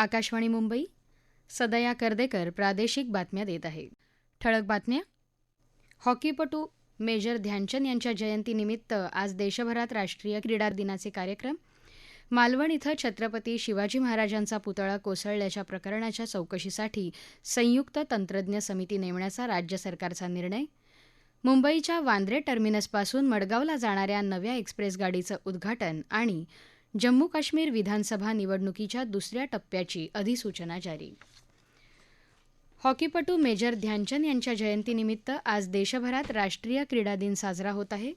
आकाशवाणी मुंबई सदया कर्देकर प्रादेशिक बातम्या देत आहे. ठळक बातम्या? हॉकीपटू मेजर ध्यानचंद यांच्या जयंतीनिमित्त आज देशभरात राष्ट्रीय क्रीडा दिनाचे कार्यक्रम. मालवण इथं छत्रपती शिवाजी महाराजांचा पुतळा कोसळल्याच्या प्रकरणाच्या चौकशीसाठी संयुक्त तंत्रज्ञ समिती नेमण्याचा राज्य सरकारचा निर्णय. मुंबईच्या वांद्रे टर्मिनसपासून मडगावला जाणाऱ्या नव्या एक्सप्रेस गाडीचं उद्घाटन आणि जम्मू काश्मीर विधानसभा निवडणुकीच्या दुसऱ्या टप्प्याची अधिसूचना जारी. हॉकीपटू मेजर ध्यानचंद यांच्या जयंतीनिमित्त आज देशभरात राष्ट्रीय क्रीडा दिन साजरा होत आहे.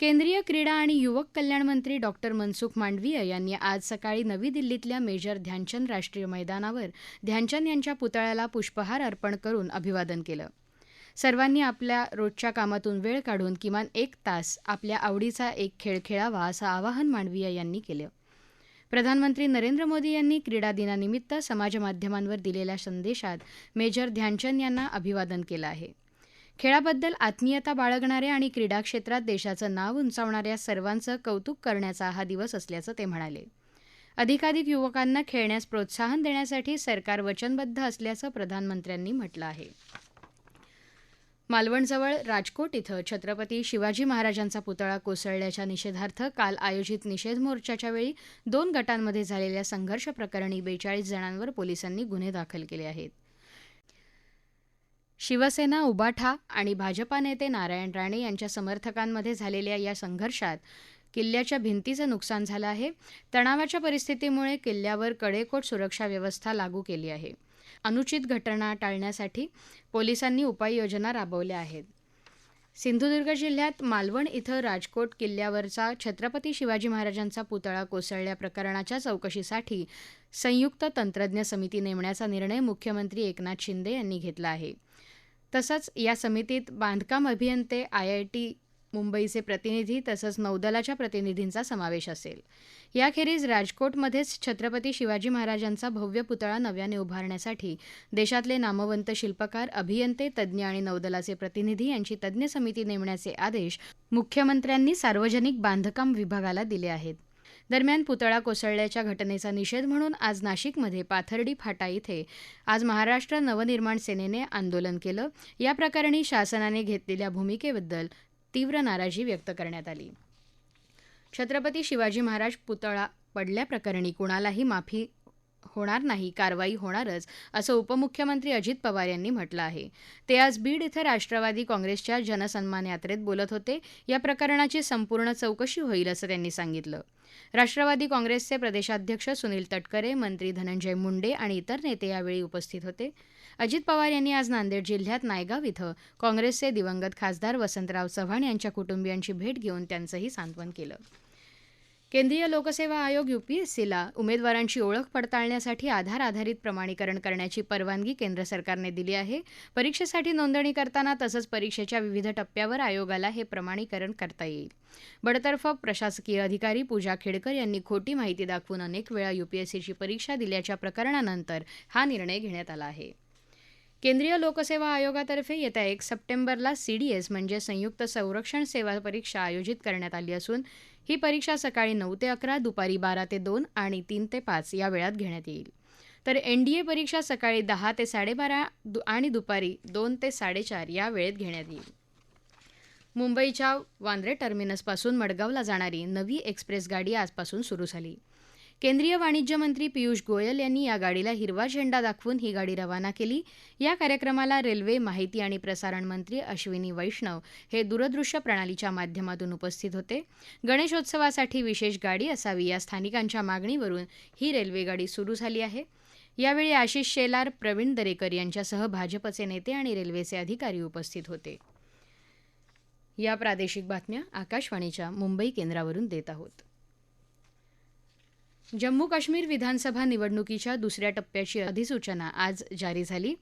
केंद्रीय क्रीडा आणि युवक कल्याण मंत्री डॉक्टर मनसुख मांडवीय यांनी आज सकाळी नवी दिल्लीतल्या मेजर ध्यानचंद राष्ट्रीय मैदानावर ध्यानचंद यांच्या पुतळ्याला पुष्पहार अर्पण करून अभिवादन केलं. सर्वांनी आपल्या रोजच्या कामातून वेळ काढून किमान एक तास आपल्या आवडीचा एक खेळ खेळावा असं आवाहन मांडवीय यांनी केलं. प्रधानमंत्री नरेंद्र मोदी यांनी क्रीडा दिनानिमित्त समाजमाध्यमांवर दिलेल्या संदेशात मेजर ध्यानचंद यांना अभिवादन केलं आहे. खेळाबद्दल आत्मीयता बाळगणाऱ्या आणि क्रीडा क्षेत्रात देशाचं नाव उंचावणाऱ्या सर्वांचं कौतुक करण्याचा हा दिवस असल्याचं ते म्हणाले. अधिकाधिक युवकांना खेळण्यास प्रोत्साहन देण्यासाठी सरकार वचनबद्ध असल्याचं प्रधानमंत्र्यांनी म्हटलं आहे. मालवणजवळ राजकोट इथं छत्रपती शिवाजी महाराजांचा पुतळा कोसळल्याच्या निषेधार्थ काल आयोजित निषेध मोर्चाच्या वेळी दोन गटांमध्ये झालेल्या संघर्ष प्रकरणी बेचाळीस जणांवर पोलिसांनी गुन्हे दाखल केले आहेत. शिवसेना उबाठा आणि भाजपा नेते नारायण राणे यांच्या समर्थकांमध्ये झालेल्या या संघर्षात किल्ल्याच्या भिंतीचं नुकसान झालं आहे. तणावाच्या परिस्थितीमुळे किल्ल्यावर कडेकोट सुरक्षा व्यवस्था लागू केली आहे. अनुचित घटना टाळण्यासाठी पोलिसांनी उपाययोजना राबवल्या आहेत. सिंधुदुर्ग जिल्ह्यात मालवण इथं राजकोट किल्ल्यावरचा छत्रपती शिवाजी महाराजांचा पुतळा कोसळल्या प्रकरणाच्या चौकशीसाठी संयुक्त तंत्रज्ञ समिती नेमण्याचा निर्णय मुख्यमंत्री एकनाथ शिंदे यांनी घेतला आहे. तसंच या समितीत बांधकाम अभियंते आय आय टी मुंबईचे प्रतिनिधी तसंच नौदलाच्या प्रतिनिधींचा समावेश असेल. याखेरीज राजकोटमध्येच छत्रपती शिवाजी महाराजांचा भव्य पुतळा नव्याने उभारण्यासाठी देशातले नामवंत शिल्पकार अभियंते तज्ज्ञ आणि नौदलाचे प्रतिनिधी यांची तज्ज्ञ समिती नेमण्याचे आदेश मुख्यमंत्र्यांनी सार्वजनिक बांधकाम विभागाला दिले आहेत. दरम्यान पुतळा कोसळल्याच्या घटनेचा निषेध म्हणून आज नाशिकमध्ये पाथर्डी फाटा इथे आज महाराष्ट्र नवनिर्माण सेनेने आंदोलन केलं. या प्रकरणी शासनाने घेतलेल्या भूमिकेबद्दल तीव्र नाराजी व्यक्त करण्यात आली. छत्रपती शिवाजी महाराज पुतळा पडल्याप्रकरणी कुणालाही माफी होणार नाही कारवाई होणारच असं उपमुख्यमंत्री अजित पवार यांनी म्हटलं आहे. ते आज बीड इथं राष्ट्रवादी काँग्रेसच्या जनसन्मान यात्रेत बोलत होते. या प्रकरणाची संपूर्ण चौकशी होईल असं त्यांनी सांगितलं. राष्ट्रवादी काँग्रेसचे प्रदेशाध्यक्ष सुनील तटकरे मंत्री धनंजय मुंडे आणि इतर नेते यावेळी उपस्थित होते. अजित पवार यांनी आज नांदेड जिल्ह्यात नायगाव इथं काँग्रेसचे दिवंगत खासदार वसंतराव चव्हाण यांच्या कुटुंबियांची भेट घेऊन त्यांचंही सांत्वन केलं. केंद्रीय लोकसेवा आयोग युपीएससीला उमेदवारांची ओळख पडताळण्यासाठी आधार आधारित प्रमाणीकरण करण्याची परवानगी केंद्र सरकारने दिली आहे. परीक्षेसाठी नोंदणी करताना तसंच परीक्षेच्या विविध टप्प्यावर आयोगाला हे प्रमाणीकरण करता येईल. बडतर्फ प्रशासकीय अधिकारी पूजा खेडकर यांनी खोटी माहिती दाखवून अनेक वेळा युपीएससीची परीक्षा दिल्याच्या प्रकरणानंतर हा निर्णय घेण्यात आला आहे. केंद्रीय लोकसेवा आयोगातर्फे येत्या एक सप्टेंबरला सीडीएस म्हणजे संयुक्त संरक्षण सेवा परीक्षा आयोजित करण्यात आली असून ही परीक्षा सकाळी नऊ ते अकरा दुपारी बारा ते दोन आणि तीन ते पाच या वेळात घेण्यात येईल. तर एनडीए परीक्षा सकाळी दहा ते साडेबारा आणि दुपारी दोन ते साडेचार या वेळेत घेण्यात येईल. मुंबईच्या वांद्रे टर्मिनसपासून मडगावला जाणारी नवी एक्सप्रेस गाडी आजपासून सुरू झाली. केंद्रीय वाणिज्य मंत्री पियुष गोयल यांनी या गाडीला हिरवा झेंडा दाखवून ही गाडी रवाना केली. या कार्यक्रमाला रेल्वे माहिती आणि प्रसारण मंत्री अश्विनी वैष्णव हे दूरदृश्य प्रणालीच्या माध्यमातून उपस्थित होते. गणेशोत्सवासाठी विशेष गाडी असावी या स्थानिकांच्या मागणीवरून ही रेल्वेगाडी सुरू झाली आहे. यावेळी आशिष शेलार प्रवीण दरेकर यांच्यासह भाजपचे नेते आणि रेल्वेचे अधिकारी उपस्थित होते. या प्रादेशिक बातम्या आकाशवाणीच्या मुंबई केंद्रावरून देत आहोत. जम्मू काश्मीर विधानसभा निवडणुकीच्या दुसऱ्या टप्प्याची अधिसूचना आज जारी झाली.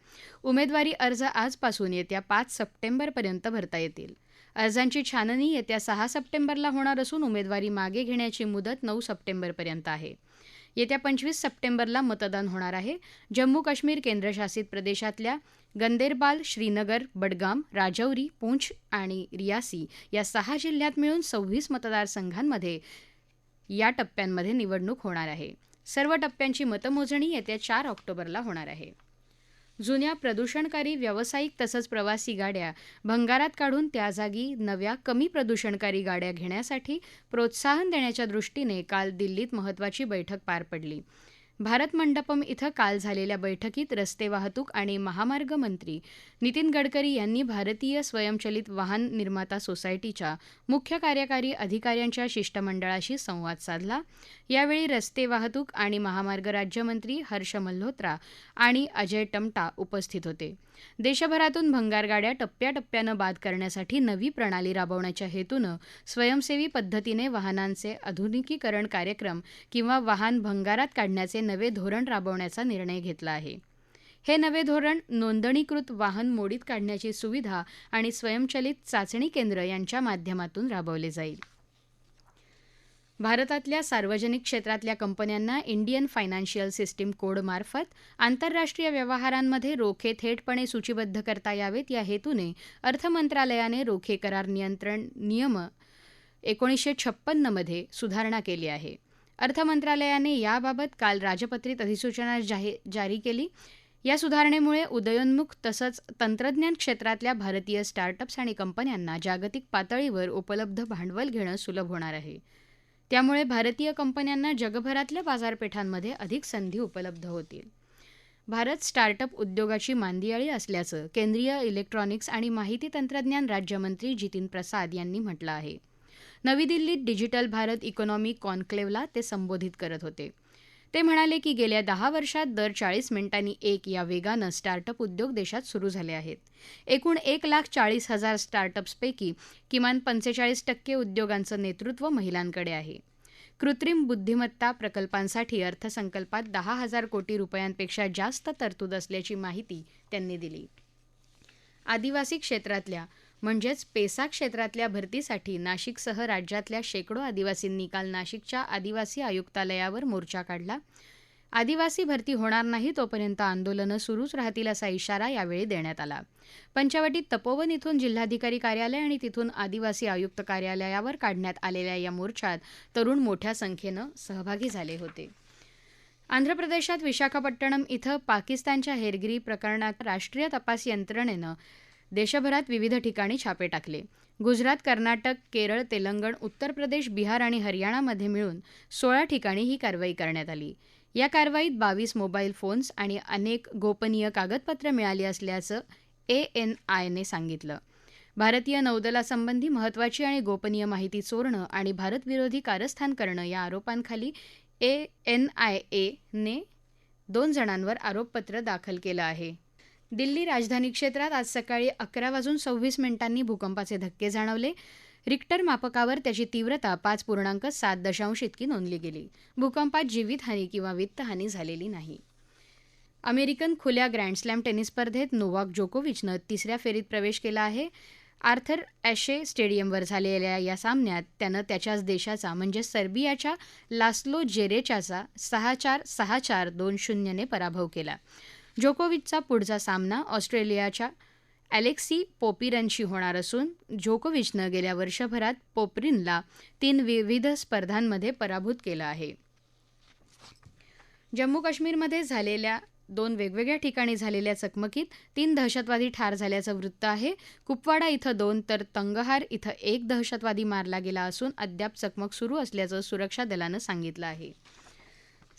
उमेदवारी अर्ज आजपासून येत्या पाच सप्टेंबरपर्यंत भरता येतील. अर्जांची छाननी येत्या सहा सप्टेंबरला होणार असून उमेदवारी मागे घेण्याची मुदत नऊ सप्टेंबरपर्यंत आहे. येत्या पंचवीस सप्टेंबरला मतदान होणार आहे. जम्मू काश्मीर केंद्रशासित प्रदेशातल्या गंदेरबाल श्रीनगर बडगाम राजौरी पूंछ आणि रियासी या सहा जिल्ह्यात मिळून सव्वीस मतदारसंघांमध्ये या टप्प्यांमध्ये निवडणूक होणार आहे. सर्व टप्प्यांची मतमोजणी येत्या चार ऑक्टोबरला होणार आहे. जुन्या प्रदूषणकारी व्यावसायिक तसंच प्रवासी गाड्या भंगारात काढून त्या जागी नव्या कमी प्रदूषणकारी गाड्या घेण्यासाठी प्रोत्साहन देण्याच्या दृष्टीने काल दिल्लीत महत्वाची बैठक पार पडली. भारत मंडपम इथं काल झालेल्या बैठकीत रस्ते वाहतूक आणि महामार्ग मंत्री नितीन गडकरी यांनी भारतीय स्वयंचलित वाहन निर्माता सोसायटीच्या मुख्य कार्यकारी अधिकाऱ्यांच्या शिष्टमंडळाशी संवाद साधला. यावेळी रस्ते वाहतूक आणि महामार्ग राज्यमंत्री हर्ष मल्होत्रा आणि अजय टमटा उपस्थित होते. देशभरातून भंगारगाड्या टप्प्याटप्प्यानं बाद करण्यासाठी नवी प्रणाली राबवण्याच्या हेतूनं स्वयंसेवी पद्धतीने वाहनांचे आधुनिकीकरण कार्यक्रम किंवा वाहन भंगारात काढण्याचे नवे धोरण राबवण्याचा निर्णय घेतला आहे. हे नवे धोरण नोंदणीकृत वाहन मोडीत काढण्याची सुविधा आणि स्वयंचलित चाचणी केंद्र यांच्या माध्यमातून राबवले जाईल. भारतातल्या सार्वजनिक क्षेत्रातल्या कंपन्यांना इंडियन फायनान्शियल सिस्टीम कोडमार्फत आंतरराष्ट्रीय व्यवहारांमध्ये रोखे थेटपणे सूचीबद्ध करता यावेत. या हेतूने अर्थ मंत्रालयाने रोखे करार नियंत्रण नियम एकोणीसशे छप्पन्नमध्ये सुधारणा केली आहे. अर्थमंत्रालयाने याबाबत काल राजपत्रित अधिसूचना जारी केली. या सुधारणेमुळे उदयोन्मुख तसंच तंत्रज्ञान क्षेत्रातल्या भारतीय स्टार्टअप्स आणि कंपन्यांना जागतिक पातळीवर उपलब्ध भांडवल घेणं सुलभ होणार आहे. त्यामुळे भारतीय कंपन्यांना जगभरातल्या बाजारपेठांमध्ये अधिक संधी उपलब्ध होतील. भारत स्टार्टअप उद्योगाची मांदियाळी असल्याचं केंद्रीय इलेक्ट्रॉनिक्स आणि माहिती तंत्रज्ञान राज्यमंत्री जितीन प्रसाद यांनी म्हटलं आहे. नवी दिल्लीत डिजिटल भारत इकॉनॉमी कॉन्क्लेव्हला ते संबोधित करत होते. ते म्हणाले की गेल्या दहा वर्षात दर चाळीस मिनिटांनी एक या वेगानं स्टार्टअप उद्योग देशात सुरू झाले आहेत. एकूण एक लाख चाळीस हजार स्टार्टअप्सपैकी किमान पंचेचाळीस टक्के उद्योगांचं नेतृत्व महिलांकडे आहे. कृत्रिम बुद्धिमत्ता प्रकल्पांसाठी अर्थसंकल्पात दहा हजार कोटी रुपयांपेक्षा जास्त तरतूद असल्याची माहिती त्यांनी दिली. आदिवासी क्षेत्रातल्या म्हणजेच पेसा क्षेत्रातल्या भरतीसाठी नाशिकसह राज्यातल्या शेकडो आदिवासींनी काल नाशिकच्या आदिवासी आयुक्तालयावर मोर्चा काढला. आदिवासी भरती होणार नाही तोपर्यंत आंदोलनं सुरूच राहतील असा इशारा यावेळी देण्यात आला. पंचवटीत तपोवन इथून जिल्हाधिकारी कार्यालय आणि तिथून आदिवासी आयुक्त कार्यालयावर काढण्यात आलेल्या या मोर्चात तरुण मोठ्या संख्येनं सहभागी झाले होते. आंध्र प्रदेशात विशाखापट्टणम इथं पाकिस्तानच्या हेरगिरी प्रकरणात राष्ट्रीय तपास यंत्रणेनं देशभरात विविध ठिकाणी छापे टाकले. गुजरात कर्नाटक केरळ तेलंगण उत्तर प्रदेश बिहार आणि हरियाणामध्ये मिळून सोळा ठिकाणी ही कारवाई करण्यात आली. या कारवाईत बावीस मोबाईल फोन्स आणि अनेक गोपनीय कागदपत्र मिळाली असल्याचं ए एन आयने सांगितलं. भारतीय नौदलासंबंधी महत्वाची आणि गोपनीय माहिती चोरणं आणि भारतविरोधी कारस्थान करणं या आरोपांखाली ए एन आय एने दोन जणांवर आरोपपत्र दाखल केलं आहे. दिल्ली राजधानी क्षेत्रात आज सकाळी अकरा वाजून सव्वीस मिनिटांनी भूकंपाचे धक्के जाणवले. रिक्टर मापकावर त्याची तीव्रता पाच पूर्णांक सात दशांश इतकी नोंदली गेली. भूकंपात जीवितहानी किंवा वित्तहानी झालेली नाही. अमेरिकन खुल्या ग्रँडस्लॅम टेनिस स्पर्धेत नोवाक जोकोविचनं तिसऱ्या फेरीत प्रवेश केला आहे. आर्थर ॲशे स्टेडियमवर झालेल्या या सामन्यात त्यानं त्याच्याच देशाचा म्हणजे सर्बियाच्या लास्लो जेरेचाचा सहा चार सहा चार दोन शून्यने पराभव केला. जोकोविचचा पुढचा सामना ऑस्ट्रेलियाच्या अलेक्सी पोपिरनशी होणार असून जोकोविचनं गेल्या वर्षभरात पोपरिनला तीन विविध स्पर्धांमध्ये पराभूत केलं आहे. जम्मू काश्मीरमध्ये झालेल्या दोन वेगवेगळ्या ठिकाणी झालेल्या चकमकीत तीन दहशतवादी ठार झाल्याचं वृत्त आहे. कुपवाडा इथं दोन तर तंगहार इथं एक दहशतवादी मारला गेला असून अद्याप चकमक सुरू असल्याचं सुरक्षा दलानं सांगितलं आहे.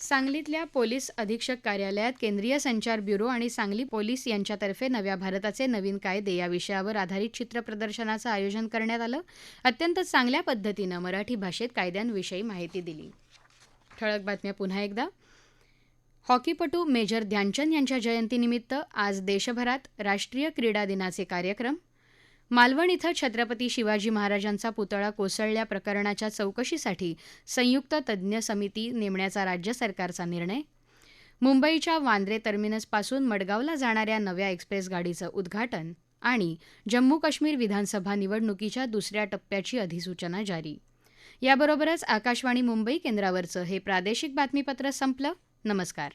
सांगलीतल्या पोलीस अधीक्षक कार्यालयात केंद्रीय संचार ब्युरो आणि सांगली पोलीस यांच्यातर्फे नव्या भारताचे नवीन कायदे या विषयावर आधारित चित्र प्रदर्शनाचं आयोजन करण्यात आलं. अत्यंत चांगल्या पद्धतीनं मराठी भाषेत कायद्यांविषयी माहिती दिली. ठळक बातम्या पुन्हा एकदा. हॉकीपटू मेजर ध्यानचंद यांच्या जयंतीनिमित्त आज देशभरात राष्ट्रीय क्रीडा दिनाचे कार्यक्रम मालवण इथं छत्रपती शिवाजी महाराजांचा पुतळा कोसळल्या प्रकरणाच्या चौकशीसाठी संयुक्त तज्ज्ञ समिती नेमण्याचा राज्य सरकारचा निर्णय. मुंबईच्या वांद्रे टर्मिनसपासून मडगावला जाणाऱ्या नव्या एक्सप्रेस गाडीचं उद्घाटन आणि जम्मू काश्मीर विधानसभा निवडणुकीच्या दुसऱ्या टप्प्याची अधिसूचना जारी. याबरोबरच आकाशवाणी मुंबई केंद्रावरचं हे प्रादेशिक बातमीपत्र संपलं. नमस्कार.